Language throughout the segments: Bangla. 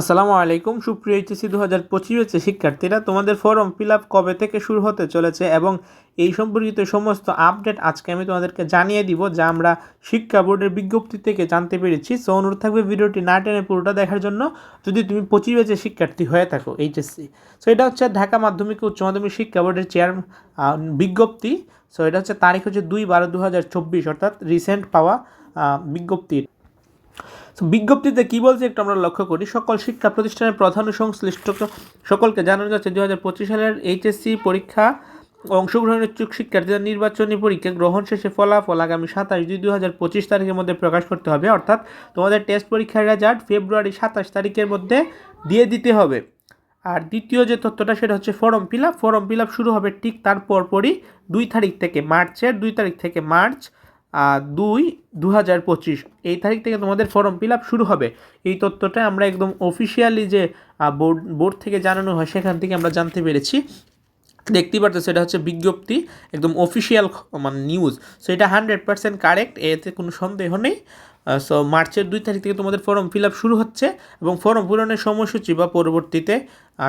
আসসালামু আলাইকুম। সুপ্রিয় এইচএসি দু হাজার পঁচিশ শিক্ষার্থীরা, তোমাদের ফর্ম ফিল আপ কবে থেকে শুরু হতে চলেছে এবং এই সম্পর্কিত সমস্ত আপডেট আজকে আমি তোমাদেরকে জানিয়ে দিব, যা আমরা শিক্ষা বোর্ডের বিজ্ঞপ্তি থেকে জানতে পেরেছি। সো, অনুরোধ থাকবে ভিডিওটি না টেনে পুরোটা দেখার জন্য। যদি তুমি পঁচিশ ব্যাচের শিক্ষার্থী হয়ে থাকো এইচএসসি, সো এটা হচ্ছে ঢাকা মাধ্যমিক উচ্চ মাধ্যমিক শিক্ষা বোর্ডের চেয়ার বিজ্ঞপ্তি। সো, এটা হচ্ছে তারিখ হচ্ছে দুই বারো দু হাজার চব্বিশ, অর্থাৎ রিসেন্ট পাওয়া বিজ্ঞপ্তির বিজ্ঞপ্তিতে কী বলছে একটু আমরা লক্ষ্য করি। সকল শিক্ষা প্রতিষ্ঠানের প্রধান সংশ্লিষ্ট সকলকে জানানো যাচ্ছে দু হাজার পঁচিশ সালের এইচএসসি পরীক্ষা অংশগ্রহণের ইচ্ছুক শিক্ষার্থীদের নির্বাচনী পরীক্ষা গ্রহণ শেষে ফলাফল আগামী সাতাশ দুই দু হাজার পঁচিশ তারিখের মধ্যে প্রকাশ করতে হবে। অর্থাৎ তোমাদের টেস্ট পরীক্ষার রেজাল্ট ফেব্রুয়ারি সাতাশ তারিখের মধ্যে দিয়ে দিতে হবে। আর দ্বিতীয় যে তথ্যটা, সেটা হচ্ছে form fill up. Form fill up শুরু হবে ঠিক তারপর পরই দুই তারিখ থেকে মার্চের, দুই তারিখ থেকে মার্চ দুই দু হাজার পঁচিশ। এই তারিখ থেকে তোমাদের ফর্ম ফিল আপ শুরু হবে। এই তথ্যটা আমরা একদম অফিসিয়ালি যে বোর্ড বোর্ড থেকে জানানো হয় সেখান থেকে আমরা জানতে পেরেছি। দেখতেই পারতো সেটা হচ্ছে বিজ্ঞপ্তি, একদম অফিসিয়াল মানে নিউজ সো এটা হান্ড্রেড পার্সেন্ট কারেক্ট এতে কোনো সন্দেহ নেই। সো মার্চের দুই তারিখ থেকে তোমাদের ফর্ম ফিল আপ শুরু হচ্ছে এবং ফর্ম পূরণের সময়সূচি বা পরবর্তীতে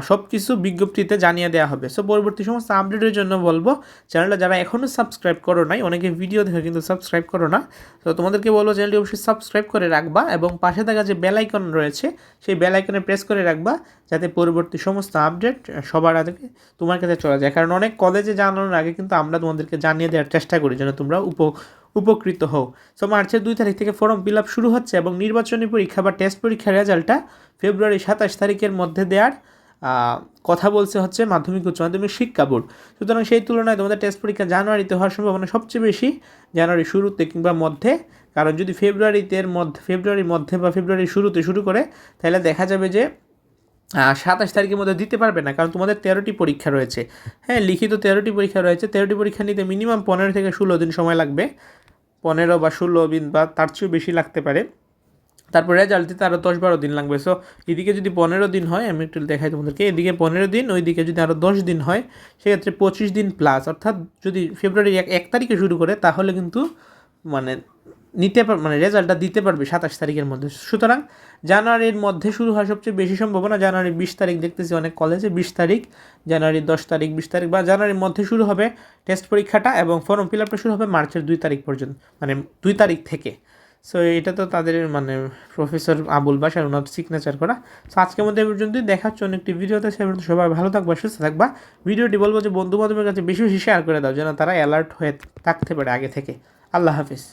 সব কিছু বিজ্ঞপ্তিতে জানিয়ে দেওয়া হবে। সো পরবর্তী সমস্ত আপডেটের জন্য বলব চ্যানেলটা যারা এখনও সাবস্ক্রাইব করো নাই, অনেকে ভিডিও দেখে কিন্তু সাবস্ক্রাইব করো না। তো তোমাদেরকে বলব চ্যানেলটি অবশ্যই সাবস্ক্রাইব করে রাখবা এবং পাশে থাকা যে বেল আইকন রয়েছে, সেই বেল আইকনে প্রেস করে রাখবা, যাতে পরবর্তী সমস্ত আপডেট সবার আগে তোমার কাছে চলে যায়। কারণ অনেক কলেজে জানানোর আগে কিন্তু আমরা তোমাদেরকে জানিয়ে দেওয়ার চেষ্টা করি, যেন তোমরা উপ উপকৃত হও। সো মার্চের দুই তারিখ থেকে ফর্ম ফিল আপ শুরু হচ্ছে এবং নির্বাচনী পরীক্ষা বা টেস্ট পরীক্ষার রেজাল্টটা ফেব্রুয়ারি সাতাশ তারিখের মধ্যে দেওয়ার কথা বলছে হচ্ছে মাধ্যমিক উচ্চ মাধ্যমিক শিক্ষা বোর্ড। সুতরাং সেই তুলনায় তোমাদের টেস্ট পরীক্ষা জানুয়ারিতে হওয়ার সম্ভাবনা সবচেয়ে বেশি জানুয়ারি শুরুতে কিংবা মধ্যে। কারণ যদি ফেব্রুয়ারিতে মধ্যে, ফেব্রুয়ারির মধ্যে বা ফেব্রুয়ারির শুরুতে শুরু করে, তাহলে দেখা যাবে যে সাতাশ তারিখের মধ্যে দিতে পারবে না কারণ তোমাদের তেরোটি পরীক্ষা রয়েছে। হ্যাঁ লিখিত তেরোটি পরীক্ষা রয়েছে। তেরোটি পরীক্ষা নিতে মিনিমাম পনেরো থেকে ষোলো দিন সময় লাগবে। পনেরো বা ষোলো দিন বা তার চেয়েও বেশি লাগতে পারে। তারপর রেজাল্ট দিতে আরও দশ বারো দিন লাগবে। সো এদিকে যদি পনেরো দিন হয়, আমি একটু দেখাই তোমাদেরকে, এদিকে পনেরো দিন, ওইদিকে যদি আরও দশ দিন হয়, সেক্ষেত্রে পঁচিশ দিন প্লাস অর্থাৎ যদি ফেব্রুয়ারি এক এক তারিখে শুরু করে, তাহলে কিন্তু মানে নিতে পার মানে রেজাল্টটা দিতে পারবে সাতাশ তারিখের মধ্যে। সুতরাং জানুয়ারির মধ্যে শুরু হওয়ার সবচেয়ে বেশি সম্ভাবনা, জানুয়ারির বিশ তারিখ দেখতেছি অনেক কলেজে বিশ তারিখ, জানুয়ারির দশ তারিখ, বিশ তারিখ বা জানুয়ারির মধ্যে শুরু হবে টেস্ট পরীক্ষাটা এবং ফর্ম ফিল আপটা শুরু হবে মার্চের দুই তারিখ পর্যন্ত মানে দুই তারিখ থেকে। সো এটা তো তাদের মানে প্রফেসর আবুল বাসার ওনার সিগনেচার করা। সো আজকের মধ্যে এই পর্যন্তই। দেখা হচ্ছে একটি ভিডিওতে সে পর্যন্ত সবাই ভালো থাকবা, সুস্থ থাকবা। ভিডিওটি বলব যে বন্ধু বান্ধবের কাছে বেশি বেশি শেয়ার করে দাও, যেন তারা অ্যালার্ট হয়ে থাকতে পারে আগে থেকে। আল্লাহ হাফিজ।